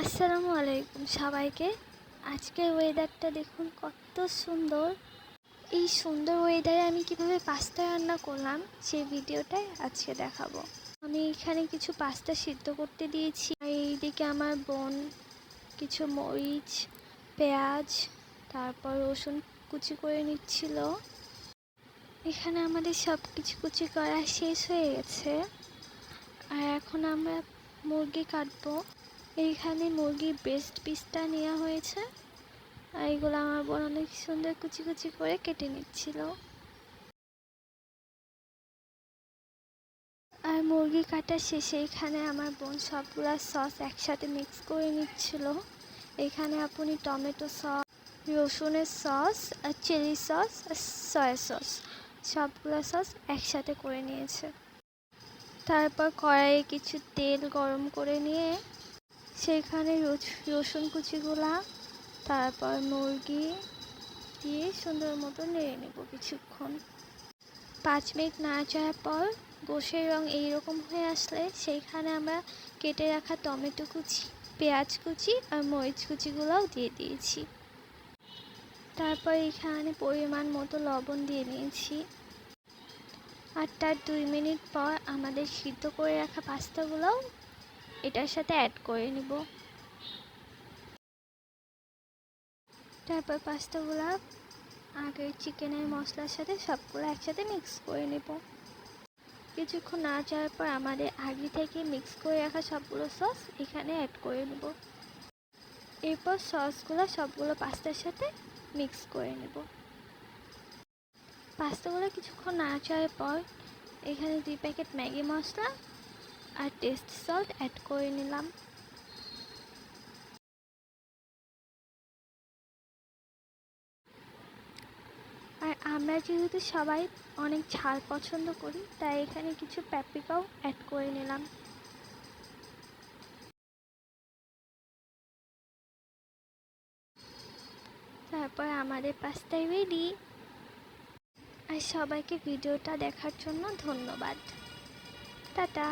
আসসালামু আলাইকুম সবাইকে। আজকের ওয়েদারটা দেখুন কত সুন্দর। এই সুন্দর ওয়েদারে আমি কীভাবে পাস্তা রান্না করলাম, সেই ভিডিওটাই আজকে দেখাবো। আমি এখানে কিছু পাস্তা সিদ্ধ করতে দিয়েছি। আর এইদিকে আমার বোন কিছু মরিচ, পেঁয়াজ, তারপর রসুন কুচি করে নিচ্ছিল। এখানে আমাদের সব কিছু কুচি করা শেষ হয়ে গেছে। আর এখন আমরা মুরগি কাটবো। এইখানে মুরগির ব্রেস্ট পিসটা নেওয়া হয়েছে। আর এগুলো আমার বোন অনেক সুন্দর কুচি কুচি করে কেটে নিচ্ছিল। আর মুরগি কাটার শেষে এখানে আমার বোন সবগুলা সস একসাথে মিক্স করে নিচ্ছিল। এখানে আপনি টমেটো সস রসুনের সস আর চিলি সস আর সয়া সস সবগুলো সস একসাথে করে নিয়েছে। তারপর কড়াইয়ে কিছু তেল গরম করে নিয়ে সেখানে রস- রসুন কুচিগুলা, তারপর মুরগি দিয়ে সুন্দর মতো নেড়ে নেব কিছুক্ষণ। পাঁচ মিনিট নাড়াচাড়ার পর গোশের রং এইরকম হয়ে আসলে সেইখানে আমরা কেটে রাখা টমেটো কুচি, পেঁয়াজ কুচি আর মরিচ কুচিগুলোও দিয়ে দিয়েছি। তারপর এখানে পরিমাণ মতো লবণ দিয়ে নিয়েছি। আর তার দুই মিনিট পর আমাদের সিদ্ধ করে রাখা পাস্তাগুলোও এটার সাথে অ্যাড করে নিব। তারপর পাস্তাগুলো আগের চিকেনের মশলার সাথে সবগুলো একসাথে মিক্স করে নেব। কিছুক্ষণ না যাওয়ার পর আমাদের আগে থেকে মিক্স করে রাখা সবগুলো সস এখানে অ্যাড করে নেব। এরপর সসগুলো সবগুলো পাস্তার সাথে মিক্স করে নেব। পাস্তাগুলো কিছুক্ষণ না যাওয়ার পর এখানে দুই প্যাকেট ম্যাগি মশলা আর টেস্ট সল্ট অ্যাড করে নিলাম। আর আমরা যেহেতু সবাই অনেক ঝাল পছন্দ করি, তাই এখানে কিছু প্যাপ্রিকাও অ্যাড করে নিলাম। তারপর আমাদের পাস্তায় রেডি আর সবাইকে ভিডিওটা দেখার জন্য ধন্যবাদ। টাটা।